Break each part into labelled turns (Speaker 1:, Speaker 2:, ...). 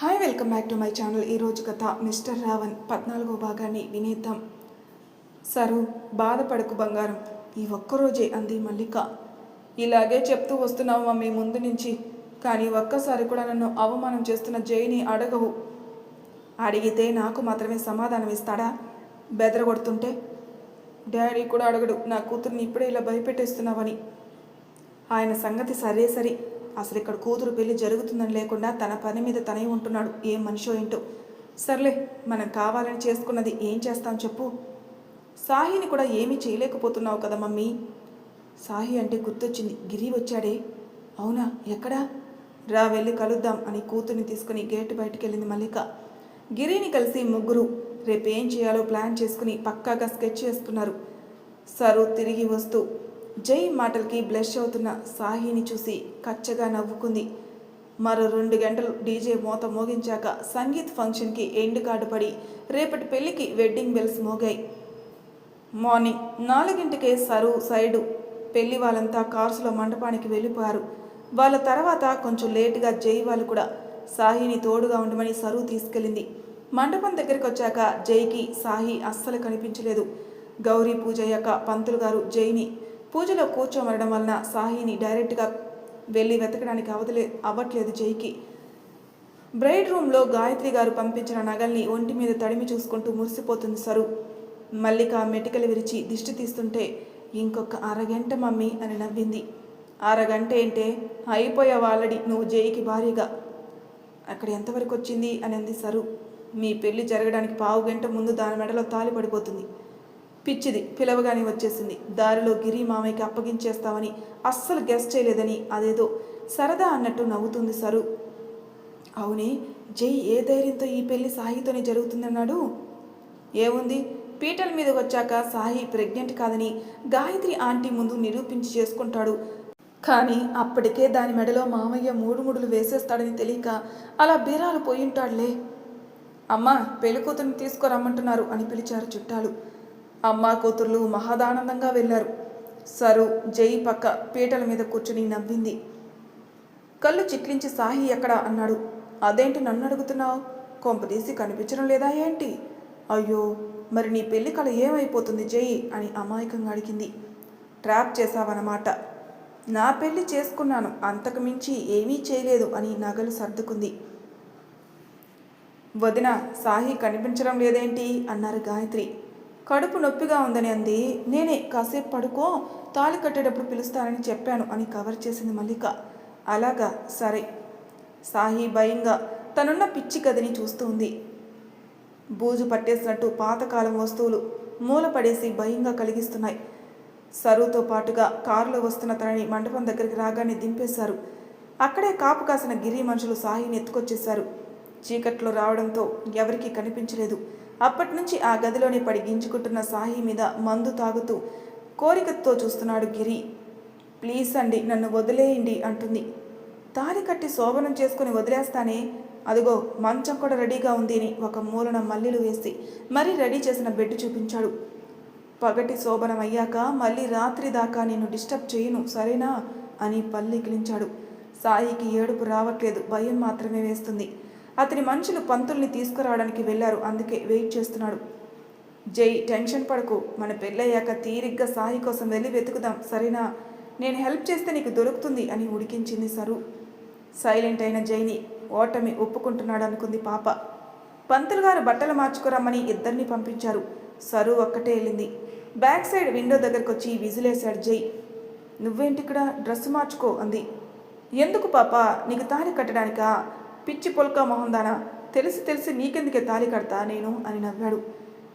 Speaker 1: Hi welcome back to my channel ఈరోజు కథ mister Raavan పద్నాలుగో భాగాన్ని వినేద్దాం. సరు బాధపడకు బంగారం ఈ ఒక్కరోజే అంది మల్లిక. ఇలాగే చెప్తూ వస్తున్నావు మమ్మీ ముందు నుంచి కానీ ఒక్కసారి కూడా నన్ను అవమానం చేస్తున్న జైని అడగవు. అడిగితే నాకు మాత్రమే సమాధానం ఇస్తాడా? బెదరగొడుతుంటే డాడీ కూడా అడగడు నా కూతుర్ని ఇప్పుడే ఇలా భయపెట్టేస్తున్నావని. ఆయన సంగతి సరే సరే అసలు ఇక్కడ కూతురు పెళ్ళి జరుగుతుందని లేకుండా తన పని మీద తనే ఉంటున్నాడు. ఏం మనిషో ఏంటో? సర్లే మనం కావాలని చేసుకున్నది ఏం చేస్తాం చెప్పు. సాహిని కూడా ఏమీ చేయలేకపోతున్నావు కదా మమ్మీ. సాహి అంటే గుర్తొచ్చింది. గిరి వచ్చాడే. అవునా? ఎక్కడా? రా వెళ్ళి కలుద్దాం అని కూతుర్ని తీసుకుని గేటు బయటికి వెళ్ళింది మల్లిక. గిరిని కలిసి ముగ్గురు రేపు ఏం చేయాలో ప్లాన్ చేసుకుని పక్కాగా స్కెచ్ చేసుకున్నారు సరు తిరిగి వస్తూ జై మాటలకి బ్లష్ అవుతున్న సాహిని చూసి కచ్చగా నవ్వుకుంది. మరో రెండు గంటలు డీజే మోత మోగించాక సంగీత్ ఫంక్షన్కి ఎండ్ కార్డు పడి రేపటి పెళ్ళికి వెడ్డింగ్ బెల్స్ మోగాయి. మార్నింగ్ నాలుగింటికే సరు సైడు పెళ్ళి వాళ్ళంతా కార్సులో మండపానికి వెళ్ళిపోయారు. వాళ్ళ తర్వాత కొంచెం లేటుగా జై వాళ్ళు కూడా సాహిని తోడుగా ఉండమని సరు తీసుకెళ్ళింది. మండపం దగ్గరికి వచ్చాక జైకి సాహి అస్సలు కనిపించలేదు. గౌరీ పూజ అయ్యాక పంతులు గారు జైని పూజలో కూర్చోమనడం వలన సాహిని డైరెక్ట్గా వెళ్ళి వెతకడానికి అవదలే అవ్వట్లేదు జైకి. బ్రైడ్ రూమ్లో గాయత్రి గారు పంపించిన నగల్ని ఒంటి మీద తడిమి చూసుకుంటూ మురిసిపోతుంది సరు. మల్లిక మెటికలు విరిచి దిష్టి తీస్తుంటే ఇంకొక అరగంట మమ్మీ అని నవ్వింది. అరగంట ఏంటే? అయిపోయా వాళ్ళడి నువ్వు జైకి భారీగా అక్కడ ఎంతవరకు వచ్చింది అని అంది సరు. మీ పెళ్ళి జరగడానికి పావు గంట ముందు దాని మెడలో తాలి పడిపోతుంది. పిచ్చిది పిలవగానే వచ్చేసింది. దారిలో గిరి మామయ్యకి అప్పగించేస్తామని అస్సలు గెస్ట్ చేయలేదని అదేదో సరదా అన్నట్టు నవ్వుతుంది సరు. అవునే జై ఏ ధైర్యంతో ఈ పెళ్ళి సాహితోనే జరుగుతుందన్నాడు? ఏముంది? పీటల మీద వచ్చాక సాహి ప్రెగ్నెంట్ కాదని గాయత్రి ఆంటీ ముందు నిరూపించి చేసుకుంటాడు. కానీ అప్పటికే దాని మెడలో మామయ్య మూడు ముడులు వేసేస్తాడని తెలియక అలా బీరాలు పోయింటాడులే అమ్మా పెళ్ళి కూతుర్ని తీసుకురమ్మంటున్నారు అని పిలిచారు చుట్టాలు. అమ్మ కూతుర్లు మహదానందంగా వెళ్ళారు. సరు జై పక్క పీటల మీద కూర్చుని నవ్వింది. కళ్ళు చిట్లించి సాహి ఎక్కడ అన్నాడు. అదేంటి నన్ను అడుగుతున్నావు? కొంపదీసి కనిపించడం లేదా ఏంటి? అయ్యో మరి నీ పెళ్ళి కళ ఏమైపోతుంది జై? అని అమాయకంగా అడిగింది. ట్రాప్ చేశావన్నమాట. నా పెళ్ళి చేసుకున్నాను. అంతకు మించి ఏమీ చేయలేదు అని నగలు సర్దుకుంది. వదిన సాహి కనిపించడం లేదేంటి? అన్నారు గాయత్రి. కడుపు నొప్పిగా ఉందని అంది. నేనే కాసేపు పడుకో తాళి కట్టేటప్పుడు పిలుస్తానని చెప్పాను అని కవర్ చేసింది మల్లిక. అలాగా సరే. సాహి భయంగా తనున్న పిచ్చి గదిని చూస్తూ ఉంది. బూజు పట్టేసినట్టు పాతకాలం వస్తువులు మూలపడేసి భయంగా కలిగిస్తున్నాయి. సరుతో పాటుగా కారులో వస్తున్న తనని మండపం దగ్గరికి రాగానే దింపేశారు. అక్కడే కాపు కాసిన గిరి మనుషులు సాహిని ఎత్తుకొచ్చేశారు. చీకట్లో రావడంతో ఎవరికీ కనిపించలేదు. అప్పటి నుంచి ఆ గదిలోనే పడి గింజుకుంటున్న సాహి మీద మందు తాగుతూ కోరికతో చూస్తున్నాడు గిరి. ప్లీజ్ అండి నన్ను వదిలేయండి అంటుంది. తారి కట్టి శోభనం చేసుకుని వదిలేస్తానే? అదిగో మంచం కూడా రెడీగా ఉంది అని ఒక మూలన మల్లెలు వేసి మరీ రెడీ చేసిన బెడ్ చూపించాడు. పగటి శోభనం అయ్యాక మళ్ళీ రాత్రి దాకా నేను డిస్టర్బ్ చేయను సరేనా? అని పల్లికిలించాడు సాయికి ఏడుపు రావట్లేదు భయం మాత్రమే వేస్తుంది. అతని మనుషులు పంతుల్ని తీసుకురావడానికి వెళ్ళారు. అందుకే వెయిట్ చేస్తున్నాడు. జై టెన్షన్ పడకు. మన పెళ్ళయ్యాక తీరిగ్గా సాయి కోసం వెళ్ళి వెతుకుదాం. సరేనా? నేను హెల్ప్ చేస్తే నీకు దొరుకుతుంది అని ఉడికించింది సరు. సైలెంట్ అయిన జైని ఓటమి ఒప్పుకుంటున్నాడు అనుకుంది పాప. పంతులు గారు బట్టలు మార్చుకురమ్మని ఇద్దరిని పంపించారు. సరు ఒక్కటే వెళ్ళింది. బ్యాక్ సైడ్ విండో దగ్గరకు వచ్చి విజిలేశాడు జై. నువ్వేంటి ఇక్కడ డ్రెస్ మార్చుకో అంది. ఎందుకు పాప? నీకు తాళి కట్టడానికా? పిచ్చి పొల్కా మొహందానా తెలిసి తెలిసి నీకెందుకే తాళి కడతా నేను? అని నవ్వాడు.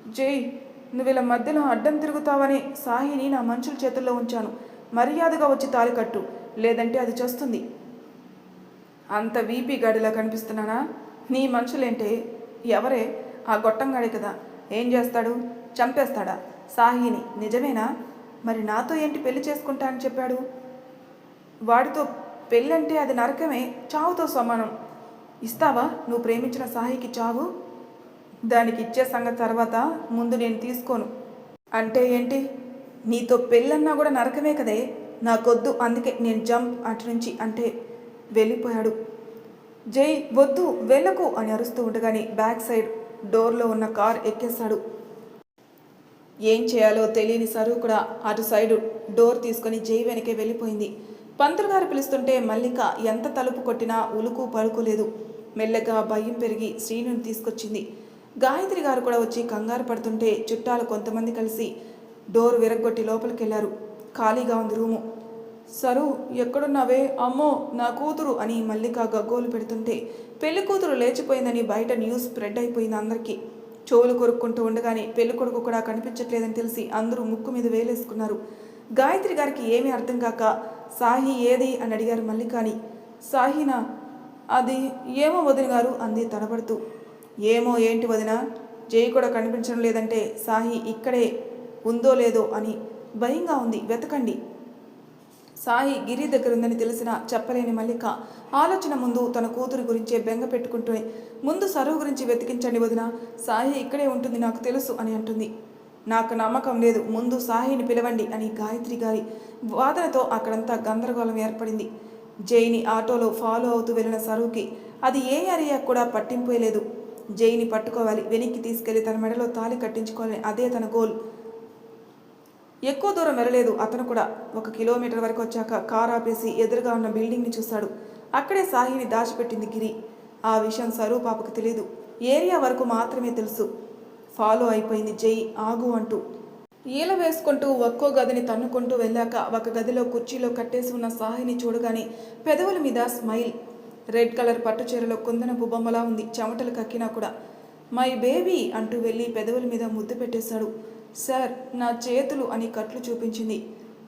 Speaker 1: జై నువ్వు ఇలా మధ్యలో అడ్డం తిరుగుతావని సాహిని నా మనుషుల చేతుల్లో ఉంచాను. మర్యాదగా వచ్చి తాలి కట్టు. లేదంటే అది చేస్తుంది. అంత వీపీ గాడిలా కనిపిస్తున్నానా? నీ మనుషులేంటే? ఎవరే? ఆ గొట్టంగాడే కదా. ఏం చేస్తాడు? చంపేస్తాడా? సాహిని నిజమేనా? మరి నాతో ఏంటి పెళ్ళి చేసుకుంటా అని చెప్పాడు? వాడితో పెళ్ళంటే అది నరకమే చావుతో సమానం. ఇస్తావా? నువ్వు ప్రేమించిన సాహికి చావు? దానికి ఇచ్చే సంగతి తర్వాత ముందు నేను తీసుకోను. అంటే ఏంటి? నీతో పెళ్ళన్నా కూడా నరకమే కదే? నాకొద్దు అందుకే నేను జంప్ అటు నుంచి అంటే వెళ్ళిపోయాడు. జై వద్దు వెళ్ళకు అని అరుస్తూ ఉండగానే బ్యాక్ సైడ్ డోర్లో ఉన్న కార్ ఎక్కేశాడు. ఏం చేయాలో తెలియని సరువు కూడా అటు సైడు డోర్ తీసుకొని జై వెనకే వెళ్ళిపోయింది. పంతులు గారు పిలుస్తుంటే మల్లిక ఎంత తలుపు కొట్టినా ఉలుకు పలుకోలేదు మెల్లగా భయం పెరిగి శ్రీనుని తీసుకొచ్చింది. గాయత్రి గారు కూడా వచ్చి కంగారు పడుతుంటే చుట్టాలు కొంతమంది కలిసి డోర్ విరగ్గొట్టి లోపలికి వెళ్ళారు ఖాళీగా ఉంది రూము. సరు ఎక్కడున్నావే? అమ్మో నా కూతురు అని మల్లిక గగ్గోలు పెడుతుంటే పెళ్ళి కూతురు లేచిపోయిందని బయట న్యూస్ స్ప్రెడ్ అయిపోయింది అందరికీ. చెవులు కొరుక్కుంటూ ఉండగానే పెళ్ళి కొడుకు కూడా కనిపించట్లేదని తెలిసి అందరూ ముక్కు మీద వేలేసుకున్నారు. గాయత్రి గారికి ఏమీ అర్థం కాక సాహి ఏది? అని అడిగారు మల్లికాని. సాహినా అది ఏమో వదిన గారు అంది తడబడుతూ. ఏమో ఏంటి వదిన? జై కూడా కనిపించడం లేదంటే సాహి ఇక్కడే ఉందో లేదో అని భయంగా ఉంది. వెతకండి. సాయి గిరి దగ్గర ఉందని తెలిసిన చెప్పలేని మల్లిక ఆలోచన ముందు తన కూతురు గురించే బెంగ పెట్టుకుంటూనే ముందు సరువు గురించి వెతికించండి వదిన. సాయి ఇక్కడే ఉంటుంది నాకు తెలుసు అని అంటుంది. నాకు నమ్మకం లేదు. ముందు సాహిని పిలవండి అని గాయత్రి గారి వాదనతో అక్కడంతా గందరగోళం ఏర్పడింది. జైని ఆటోలో ఫాలో అవుతూ వెళ్ళిన సరువుకి అది ఏ ఏరియా కూడా పట్టింపే లేదు. జైని పట్టుకోవాలి వెనక్కి తీసుకెళ్ళి తన మెడలో తాళి కట్టించుకోవాలని అదే తన గోల్. ఎక్కువ దూరం వెళ్ళలేదు అతను కూడా. ఒక కిలోమీటర్ వరకు వచ్చాక కార్ ఆపేసి ఎదురుగా ఉన్న బిల్డింగ్ని చూశాడు. అక్కడే సాహిని దాచిపెట్టింది గిరి. ఆ విషయం సరూ పాపకు తెలియదు ఏరియా వరకు మాత్రమే తెలుసు. ఫాలో అయిపోయింది జై ఆగు అంటూ. ఈల వేసుకుంటూ ఒక్కో గదిని తన్నుకుంటూ వెళ్ళాక ఒక గదిలో కుర్చీలో కట్టేసి ఉన్న సాహిని చూడగానే పెదవుల మీద స్మైల్. రెడ్ కలర్ పట్టు చీరలో కుందనపు బొమ్మలా ఉంది. చెమటలు కక్కినా కూడా. మై బేబీ అంటూ వెళ్ళి పెదవుల మీద ముద్దు పెట్టేశాడు. సార్ నా చేతులు అని కట్లు చూపించింది.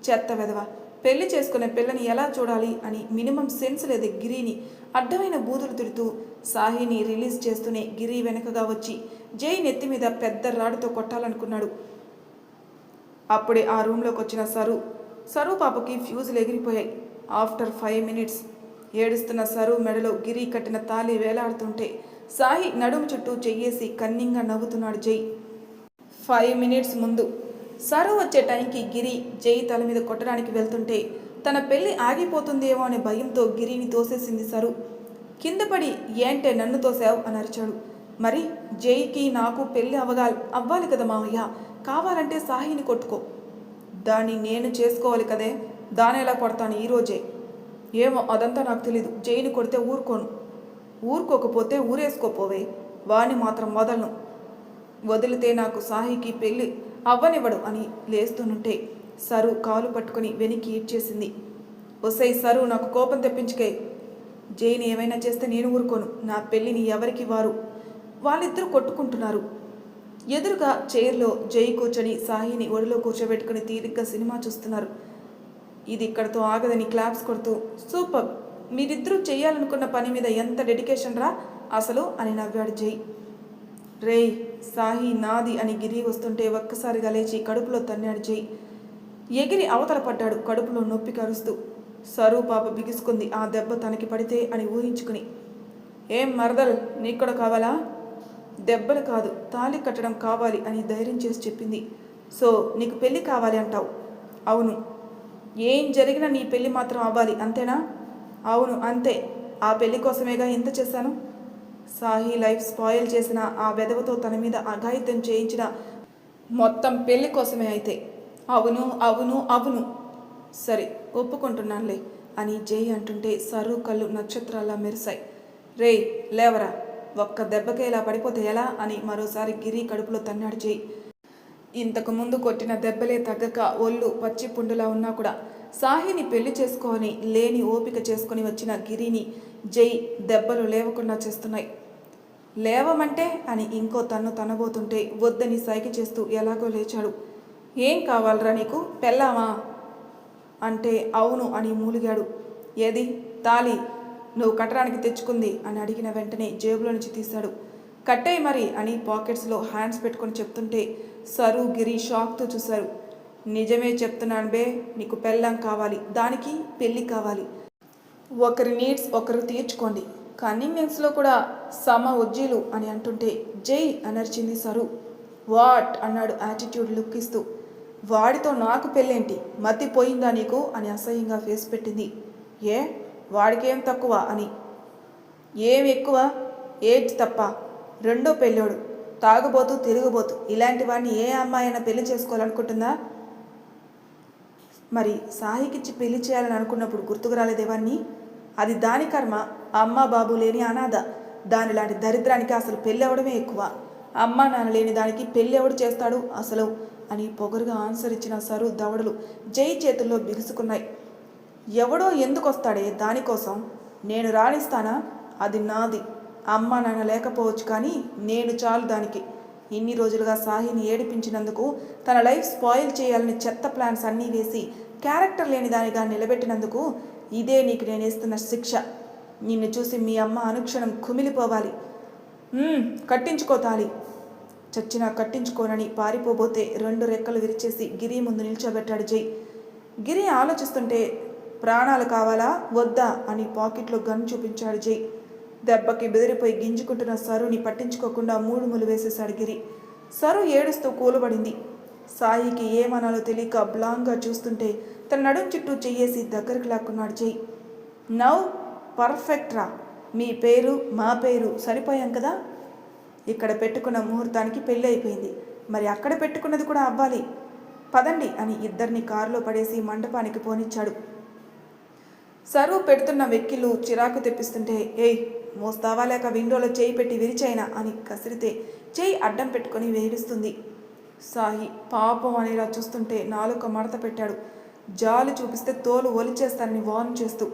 Speaker 1: చెత్త వెదవ పెళ్ళి చేసుకునే పిల్లని ఎలా చూడాలి అని మినిమం సెన్స్ లేదు గిరిని. అడ్డమైన బూతులు తిడుతూ సాహిని రిలీజ్ చేస్తూనే గిరి వెనకగా వచ్చి జై నెత్తి మీద పెద్ద రాడుతో కొట్టాలనుకున్నాడు. అప్పుడే ఆ రూమ్లోకి వచ్చిన సరు. సరు పాపకి ఫ్యూజులు ఎగిరిపోయాయి. ఆఫ్టర్ ఫైవ్ మినిట్స్ ఏడుస్తున్న సరు మెడలో గిరి కట్టిన తాళి వేలాడుతుంటే సాయి నడుము చుట్టూ చెయ్యేసి కన్నింగా నవ్వుతున్నాడు జై. ఫైవ్ మినిట్స్ ముందు సరు వచ్చే టైంకి గిరి జై తల మీద కొట్టడానికి వెళ్తుంటే తన పెళ్ళి ఆగిపోతుందేమో అనే భయంతో గిరిని తోసేసింది సరు. కింద పడి ఏంటే నన్ను తోసావు? అని అరిచాడు. మరి జైకి నాకు పెళ్ళి అవగాలి అవ్వాలి కదా మావయ్య. కావాలంటే సాహిని కొట్టుకో. దాన్ని నేను చేసుకోవాలి కదే. దాని ఎలా కొడతాను ఈరోజే ఏమో అదంతా నాకు తెలీదు. జైని కొడితే ఊరుకోను. ఊరుకోకపోతే ఊరేసుకోపోవే. వాణ్ణి మాత్రం వదలను. వదిలితే నాకు సాహికి పెళ్ళి అవ్వనివ్వడు అని లేస్తూనుంటే సరు కాలు పట్టుకొని వెనక్కి ఈడ్చేసింది. ఒసై సరు నాకు కోపం తెప్పించుకే. జైని ఏమైనా చేస్తే నేను ఊరుకోను. నా పెళ్ళిని ఎవరికి వారు? వాళ్ళిద్దరూ కొట్టుకుంటున్నారు. ఎదురుగా చైర్లో జై కూర్చొని సాహిని ఒడిలో కూర్చోబెట్టుకుని తీరిగ్గా సినిమా చూస్తున్నారు. ఇది ఇక్కడతో ఆగదని క్లాప్స్ కొడుతూ సూపర్! మీరిద్దరూ చేయాలనుకున్న పని మీద ఎంత డెడికేషన్ రా అసలు? అని నవ్వాడు జై. రేయ్ సాహి నాది అని గిరి వస్తుంటే ఒక్కసారిగా లేచి కడుపులో తన్నాడు జై. ఎగిరి అవతల పడ్డాడు కడుపులో నొప్పి కరుస్తూ. సరు పాప బిగుసుకుంది ఆ దెబ్బ తనకి పడితే అని ఊహించుకుని. ఏం మరదల్ నీకు కూడా కావాలా? దెబ్బలు కాదు తాళి కట్టడం కావాలి అని ధైర్యం చేసి చెప్పింది. సో నీకు పెళ్ళి కావాలి అంటావు. అవును. ఏం జరిగినా నీ పెళ్ళి మాత్రం అవ్వాలి అంతేనా? అవును అంతే. ఆ పెళ్ళి కోసమేగా ఇంత చేశాను? సాహి లైఫ్ స్పాయిల్ చేసిన ఆ వెధవతో తన మీద అఘాయిత్యం చేయించిన మొత్తం పెళ్ళి కోసమే అయితే. అవును అవును అవును. సరే ఒప్పుకుంటున్నానులే అని జై అంటుంటే సరు కళ్ళు నక్షత్రాలా మెరిశాయి. రేయ్ లేవరా? ఒక్క దెబ్బకే ఇలా పడిపోతే ఎలా అని మరోసారి గిరి కడుపులో తన్నాడు జై. ఇంతకు ముందు కొట్టిన దెబ్బలే తగ్గక ఒళ్ళు పచ్చి పుండులా ఉన్నా కూడా సాహిని పెళ్ళి చేసుకొని లేని ఓపిక చేసుకొని వచ్చిన గిరిని జై దెబ్బలు లేవకుండా చేస్తున్నాయి. లేవమంటే అని ఇంకో తన్ను తనబోతుంటే వద్దని సైకి చేస్తూ ఎలాగో లేచాడు. ఏం కావాలరా నీకు? పెళ్ళామా? అంటే అవును అని మూలిగాడు. ఏది? తాలి నువ్వు కట్టడానికి తెచ్చుకుంది అని అడిగిన వెంటనే జేబులో నుంచి తీశాడు. కట్టాయి మరి అని పాకెట్స్లో హ్యాండ్స్ పెట్టుకొని చెప్తుంటే సరు గిరి షాక్తో చూశారు. నిజమే చెప్తున్నాను బే నీకు పెళ్ళం కావాలి దానికి పెళ్ళి కావాలి. ఒకరి నీడ్స్ ఒకరు తీర్చుకోండి. కన్వీనియన్స్లో కూడా సమ ఉజ్జీలు అని అంటుంటే జై అనర్చింది సరు. వాట్? అన్నాడు యాటిట్యూడ్ లుక్ ఇస్తూ. వాడితో నాకు పెళ్ళేంటి? మతిపోయిందా నీకు? అని అసహ్యంగా ఫేస్ పెట్టింది. ఏ? వాడికేం తక్కువ అని. ఏం ఎక్కువ? ఏజ్ తప్ప. రెండో పెళ్ళోడు. తాగుబోతూ తిరుగుబోతూ. ఇలాంటి వాడిని ఏ అమ్మాయి అయినా పెళ్ళి చేసుకోవాలనుకుంటుందా? మరి సాహికిచ్చి పెళ్ళి చేయాలని అనుకున్నప్పుడు గుర్తుకు రాలేదేవాన్ని అది దాని కర్మ. అమ్మ బాబు లేని అనాథ. దాని లాంటి దరిద్రానికి అసలు పెళ్ళి అవడమే ఎక్కువ. అమ్మ నాన్న లేని దానికి పెళ్ళి ఎవడు చేస్తాడు అసలు? అని పొగరుగా ఆన్సర్ ఇచ్చిన సరు దవడలు జై చేతుల్లో బిగుసుకున్నాయి. ఎవడో ఎందుకు వస్తాడే దానికోసం? నేను రాణిస్తానా? అది నాది. అమ్మ నాన్న లేకపోవచ్చు కానీ నేను చాలు దానికి. ఇన్ని రోజులుగా సాహిని ఏడిపించినందుకు తన లైఫ్ స్పాయిల్ చేయాలని చెత్త ప్లాన్స్ అన్నీ వేసి క్యారెక్టర్ లేని దానిగా నిలబెట్టినందుకు ఇదే నీకు నేను ఇస్తున్న శిక్ష. నిన్ను చూసి మీ అమ్మ అనుక్షణం కుమిలిపోవాలి. "మ్మ్, కట్టించుకో తాలి చచ్చినా కట్టించుకోనని పారిపోబోతే రెండు రెక్కలు విరిచేసి గిరి ముందు నిల్చోబెట్టాడు జై. గిరి ఆలోచిస్తుంటే ప్రాణాలు కావాలా? వద్దా? అని పాకెట్లో గన్ చూపించాడు జై. దెబ్బకి బెదిరిపోయి గింజుకుంటున్న సరుని పట్టించుకోకుండా మూడు ములు వేసేశాడు గిరి. సరు ఏడుస్తూ కూలబడింది. సాయికి ఏమనాలో తెలియక బ్లాంగ్గా చూస్తుంటే తన నడుం చుట్టూ చెయ్యేసి దగ్గరికి లాక్కున్నాడు జై. నౌ పర్ఫెక్ట్ రా. మీ పేరు మా పేరు సరిపోయాం కదా? ఇక్కడ పెట్టుకున్న ముహూర్తానికి పెళ్ళి అయిపోయింది. మరి అక్కడ పెట్టుకున్నది కూడా అవ్వాలి. పదండి అని ఇద్దరిని కారులో పడేసి మండపానికి పోనిచ్చాడు. సరువు పెడుతున్న వెక్కిళ్ళు చిరాకు తెప్పిస్తుంటే ఏయ్ మోస్తావా లేక విండోలో చేయి పెట్టి విరిచైనా అని కసిరితే చేయి అడ్డం పెట్టుకొని వేడుస్తుంది. సాహి పాపం అనేలా చూస్తుంటే నాలుక మడత పెట్టాడు. జాలు చూపిస్తే తోలు ఒలిచేస్తానని వార్న్ చేస్తూ.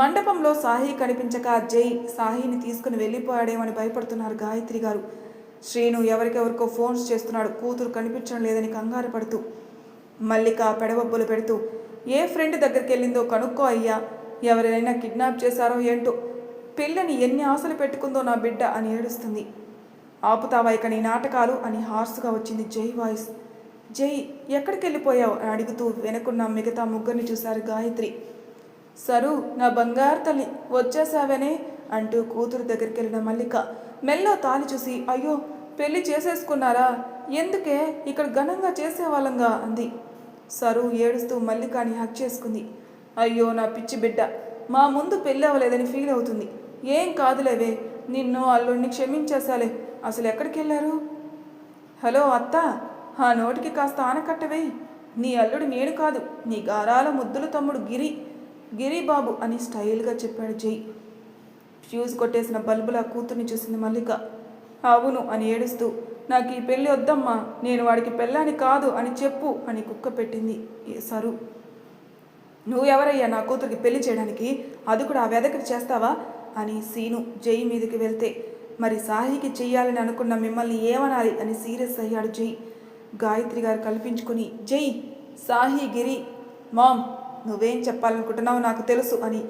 Speaker 1: మండపంలో సాహి కనిపించక జై సాహిని తీసుకుని వెళ్ళిపోయాడేమని భయపడుతున్నారు గాయత్రి గారు. శ్రీను ఎవరికెవరికో ఫోన్స్ చేస్తున్నాడు. కూతురు కనిపించడం లేదని కంగారు పడుతూ మల్లిక పెడబొబ్బులు పెడుతూ ఏ ఫ్రెండ్ దగ్గరికి వెళ్ళిందో కనుక్కో అయ్యా. ఎవరైనా కిడ్నాప్ చేశారో ఏంటో. పిల్లని ఎన్ని ఆశలు పెట్టుకుందో నా బిడ్డ అని ఏడుస్తుంది. ఆపుతావా ఇక నీ నాటకాలు అని హార్స్గా వచ్చింది జై వాయిస్. జై ఎక్కడికి వెళ్ళిపోయావు అని అడుగుతూ వెనుకున్న మిగతా ముగ్గురిని చూశారు గాయత్రి. సరు నా బంగారు తల్లి వచ్చేసావనే అంటూ కూతురు దగ్గరికి వెళ్ళిన మల్లిక. మెల్లో తాలి చూసి అయ్యో పెళ్ళి చేసేసుకున్నారా? ఎందుకే? ఇక్కడ ఘనంగా చేసేవాళ్ళంగా అంది. సరు ఏడుస్తూ మల్లికాని హక్ చేసుకుంది. అయ్యో నా పిచ్చి బిడ్డ మా ముందు పెళ్ళి అవ్వలేదని ఫీల్ అవుతుంది. ఏం కాదులేవే నిన్ను అల్లుడిని క్షమించేసాలే అసలు ఎక్కడికి వెళ్ళారు? హలో అత్త ఆ నోటికి కాస్త ఆనకట్టవేయి నీ అల్లుడు నేను కాదు నీ గారాల ముద్దుల తమ్ముడు గిరి గిరి బాబు అని స్టైల్గా చెప్పాడు జై. ఫ్యూజ్ కొట్టేసిన బల్బులా కూతుర్ని చూసింది మల్లిక. అవును అని ఏడుస్తూ నాకు ఈ పెళ్ళి వద్దమ్మా నేను వాడికి పెళ్ళాని కాదు అని చెప్పు అని కుక్క పెట్టింది ఏ సరు. నువ్వెవరయ్యా నా కూతురికి పెళ్ళి చేయడానికి? అది కూడా ఆ వెదకటి చేస్తావా? అని సీను జై మీదకి వెళ్తే మరి సాహికి చెయ్యాలని అనుకున్న మిమ్మల్ని ఏమనాలి అని సీరియస్ అయ్యాడు జై. గాయత్రి గారు కల్పించుకుని జై సాహి గిరి మామ్ నువ్వేం చెప్పాలనుకుంటున్నావు నాకు తెలుసు అని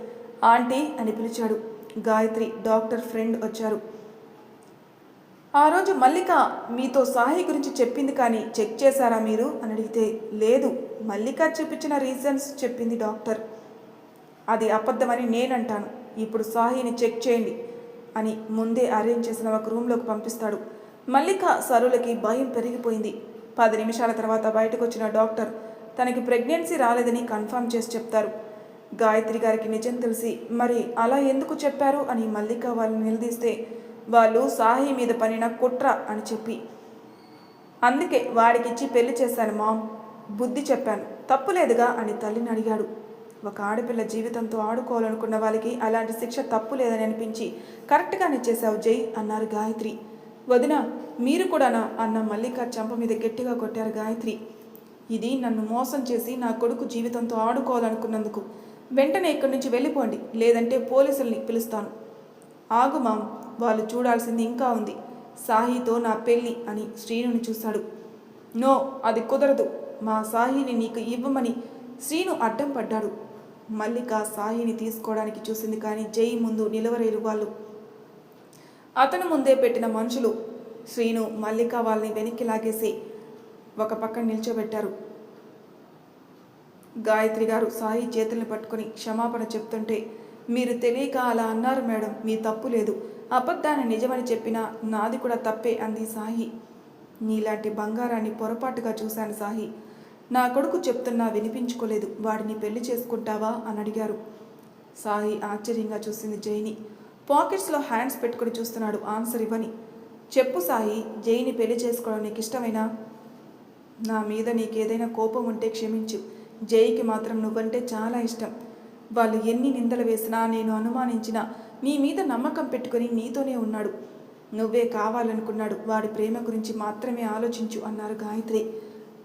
Speaker 1: ఆంటీ అని పిలిచాడు. గాయత్రి డాక్టర్ ఫ్రెండ్ వచ్చారు. ఆ రోజు మల్లిక మీతో సాహి గురించి చెప్పింది కానీ చెక్ చేశారా మీరు? అని అడిగితే లేదు. మల్లిక చూపించిన రీజన్స్ చెప్పింది డాక్టర్. అది అబద్ధమని నేనంటాను. ఇప్పుడు సాహిని చెక్ చేయండి అని ముందే అరేంజ్ చేసిన ఒక రూమ్లోకి పంపిస్తాడు. మల్లిక సరులకి భయం పెరిగిపోయింది. పది నిమిషాల తర్వాత బయటకు వచ్చిన డాక్టర్ తనకి ప్రెగ్నెన్సీ రాలేదని కన్ఫర్మ్ చేసి చెప్తారు. గాయత్రి గారికి నిజం తెలిసి మరి అలా ఎందుకు చెప్పారు అని మల్లిక వాళ్ళని నిలదీస్తే వాళ్ళు సాహి మీద పనిన కుట్ర అని చెప్పి. అందుకే వాడికిచ్చి పెళ్ళి చేశాను మామ్. బుద్ధి చెప్పాను. తప్పులేదుగా అని తల్లిని అడిగాడు. ఒక ఆడపిల్ల జీవితంతో ఆడుకోవాలనుకున్న వాళ్ళకి అలాంటి శిక్ష తప్పు లేదని అనిపించి కరెక్ట్గానే చేశావు జై అన్నారు గాయత్రి. వదిన మీరు కూడానా అన్న మల్లిక చంప మీద గట్టిగా కొట్టారు గాయత్రి. ఇది నన్ను మోసం చేసి నా కొడుకు జీవితంతో ఆడుకోవాలనుకున్నందుకు. వెంటనే ఇక్కడి నుంచి వెళ్ళిపోండి లేదంటే పోలీసుల్ని పిలుస్తాను. ఆగు మామ్. వాళ్ళు చూడాల్సింది ఇంకా ఉంది. సాహితో నా పెళ్ళి అని శ్రీనుని చూశాడు నో అది కుదరదు. మా సాహిని నీకు ఇవ్వమని శ్రీను అడ్డం పడ్డాడు. మల్లిక సాహిని తీసుకోవడానికి చూసింది కానీ జై ముందు నిలవరేరు వాళ్ళు. అతను ముందే పెట్టిన మనుషులు. శ్రీను మల్లిక వాళ్ళని వెనక్కి లాగేసి ఒక పక్కన నిల్చోబెట్టారు. గాయత్రి గారు సాయి చేతులను పట్టుకొని క్షమాపణ చెప్తుంటే మీరు తెలియక అలా అన్నారు మేడం. మీ తప్పు లేదు. అబద్ధాన్ని నిజమని చెప్పినా నాది కూడా తప్పే అంది సాహి. నీలాంటి బంగారాన్ని పొరపాటుగా చూశాను సాహి. నా కొడుకు చెప్తున్నా వినిపించుకోలేదు. వాడిని పెళ్ళి చేసుకుంటావా అని అడిగారు. సాయి ఆశ్చర్యంగా చూసింది జైని. పాకెట్స్లో హ్యాండ్స్ పెట్టుకుని చూస్తున్నాడు ఆన్సర్ ఇవ్వని. చెప్పు సాయి జైని పెళ్ళి చేసుకోవడం నీకు ఇష్టమేనా? నా మీద నీకేదైనా కోపం ఉంటే క్షమించు. జైకి మాత్రం నువ్వంటే చాలా ఇష్టం. వాళ్ళు ఎన్ని నిందలు వేసినా నేను అనుమానించినా నీ మీద నమ్మకం పెట్టుకొని నీతోనే ఉన్నాడు. నువ్వే కావాలనుకున్నాడు. వాడి ప్రేమ గురించి మాత్రమే ఆలోచించు అన్నారు గాయత్రి.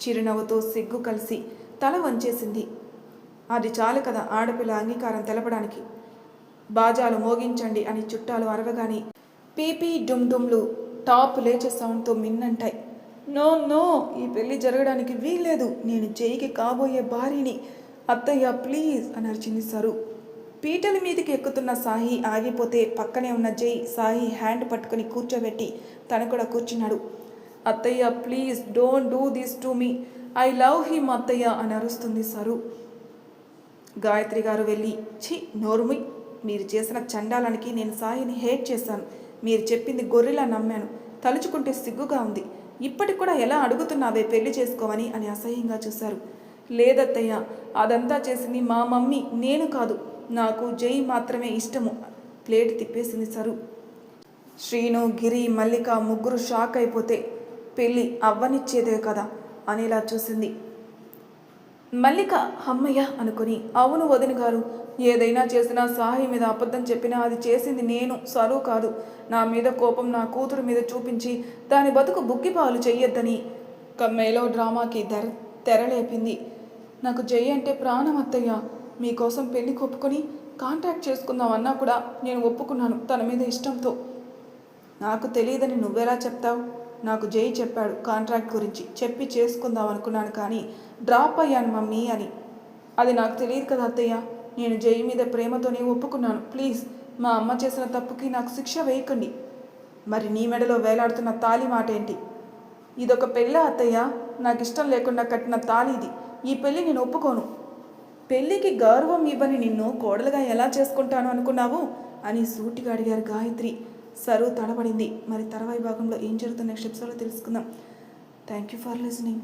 Speaker 1: చిరునవ్వుతో సిగ్గు కలిసి తల వంచేసింది. అది చాలు కదా ఆడపిల్ల అంగీకారం తెలపడానికి. బాజాలు మోగించండి అని చుట్టాలు అరవగాని పీపీ డుమ్ డుమ్లు టాప్ లేచే సౌండ్తో మిన్నంటాయి. నో నో ఈ పెళ్ళి జరగడానికి వీల్లేదు. నేను జైకి కాబోయే భార్యని అత్తయ్య ప్లీజ్ అని అరిచింది సరు పీటల మీదకి ఎక్కుతున్న సాహి ఆగిపోతే పక్కనే ఉన్న జై సాహి హ్యాండ్ పట్టుకొని కూర్చోబెట్టి తను కూడా కూర్చున్నాడు. అత్తయ్య please don't do this to me. I love him అత్తయ్య అని అరుస్తుంది సరు. గాయత్రి గారు వెళ్ళి ఛీ నోర్మి మీరు చేసిన చండాలానికి నేను సాయిని హేట్ చేశాను. మీరు చెప్పింది గొర్రెలా నమ్మాను. తలుచుకుంటే సిగ్గుగా ఉంది. ఇప్పటికి కూడా ఎలా అడుగుతున్నావే పెళ్ళి చేసుకోవని అని అసహ్యంగా చూశారు. లేదత్తయ్య అదంతా చేసింది మా మమ్మీ నేను కాదు. నాకు జై మాత్రమే ఇష్టము. ప్లేట్ తిప్పేసింది సరు. శ్రీను గిరి మల్లిక ముగ్గురు షాక్ అయిపోతే పెళ్ళి అవ్వనిచ్చేదే కదా అనేలా చూసింది. మల్లిక అమ్మయ్య అనుకుని అవును వదిన గారు ఏదైనా చేసినా సాహి మీద అబద్ధం చెప్పినా అది చేసింది నేను సరువు కాదు. నా మీద కోపం నా కూతురు మీద చూపించి దాని బతుకు బుగ్గిపాలు చెయ్యొద్దని కమ్మేలో డ్రామాకి తెర తెరలేపింది. నాకు జై అంటే ప్రాణం అత్తయ్య. మీకోసం పెళ్ళి కొప్పుకొని కాంటాక్ట్ చేసుకుందాం అన్నా కూడా నేను ఒప్పుకున్నాను తన మీద ఇష్టంతో. నాకు తెలియదని నువ్వెలా చెప్తావు? నాకు జై చెప్పాడు కాంట్రాక్ట్ గురించి. చెప్పి చేసుకుందాం అనుకున్నాను కానీ డ్రాప్ అయ్యాను మమ్మీ అని. అది నాకు తెలియదు కదా అత్తయ్య. నేను జై మీద ప్రేమతోనే ఒప్పుకున్నాను. ప్లీజ్ మా అమ్మ చేసిన తప్పుకి నాకు శిక్ష వేయకండి. మరి నీ మెడలో వేలాడుతున్న తాలి మాట ఏంటి ఇదొక పెళ్ళ అత్తయ్య? నాకు ఇష్టం లేకుండా కట్టిన తాలి ఇది. ఈ పెళ్ళి నేను ఒప్పుకోను. పెళ్ళికి గౌరవం ఇవ్వని నిన్ను కోడలుగా ఎలా చేసుకుంటాను అనుకున్నావు? అని సూటిగా అడిగారు గాయత్రి. సరు తడబడింది. మరి తర్వాయి భాగంలో ఏం జరుగుతున్న నెక్స్ట్ ఎపిసోడ్లో తెలుసుకుందాం. Thank you for listening